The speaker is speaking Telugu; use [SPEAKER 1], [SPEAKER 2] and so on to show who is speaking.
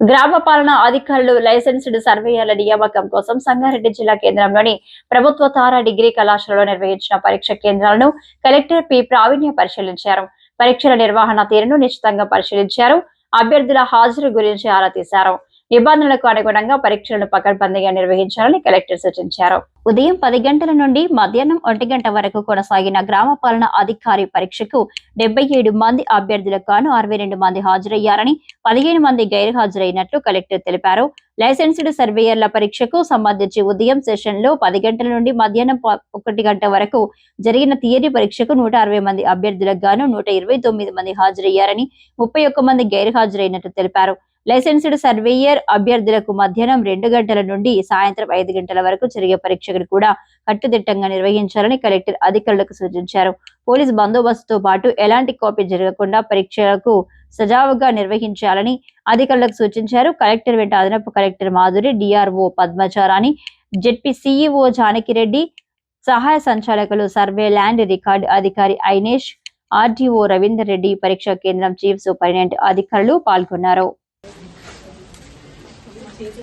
[SPEAKER 1] గ్రామ పాలనా అధికారులు లైసెన్స్డ్ సర్వేయర్ల నియామకం కోసం సంగారెడ్డి జిల్లా కేంద్రంలోని ప్రభుత్వ తారా డిగ్రీ కళాశాలలో నిర్వహించిన పరీక్ష కేంద్రాలను కలెక్టర్ పి ప్రావీణ్య పరిశీలించారు. పరీక్షల నిర్వహణ తీరును నిశ్చితంగా పరిశీలించారు. అభ్యర్థుల హాజరు గురించి ఆరా తీశారు. నిబంధనలకు అనుగుణంగా పరీక్షలను పకడ్బందీగా నిర్వహించాలని కలెక్టర్ సూచించారు. ఉదయం పది గంటల నుండి మధ్యాహ్నం ఒంటి గంట వరకు కొనసాగిన గ్రామ పాలన అధికారి పరీక్షకు డెబ్బై ఏడు మంది అభ్యర్థులకు గాను అరవై రెండు మంది హాజరయ్యారని పదిహేను మంది గైరు హాజరైనట్లు కలెక్టర్ తెలిపారు. లైసెన్స్డ్ సర్వేయర్ల పరీక్షకు సంబంధించి ఉదయం సెషన్లో పది గంటల నుండి మధ్యాహ్నం ఒకటి గంట వరకు జరిగిన థియరీ పరీక్షకు నూట అరవై మంది అభ్యర్థులకు గాను నూట ఇరవై తొమ్మిది మంది హాజరయ్యారని ముప్పై ఒక్క మంది గైరు హాజరైనట్లు తెలిపారు. లైసెన్స్డ్ సర్వేయర్ అభ్యర్థులకు మధ్యాహ్నం రెండు గంటల నుండి సాయంత్రం ఐదు గంటల వరకు జరిగే పరీక్షను కూడా కట్టుదిట్టంగా నిర్వహించాలని కలెక్టర్ అధికారులకు సూచించారు. పోలీస్ బందోబస్తుతో పాటు ఎలాంటి కాపీ జరగకుండా పరీక్షలకు సజావుగా నిర్వహించాలని అధికారులకు సూచించారు. కలెక్టర్ వెంట అదనపు collector Madhuri DRO పద్మచారాని ZP CEO Janaki Reddy సహాయ సంచాలకులు సర్వే ల్యాండ్ రికార్డ్ అధికారి ఐనేష్ ఆర్డీఓ రవీందర్ రెడ్డి పరీక్షా కేంద్రం చీఫ్ సూపరింటెండెంట్ అధికారులు పాల్గొన్నారు. Is?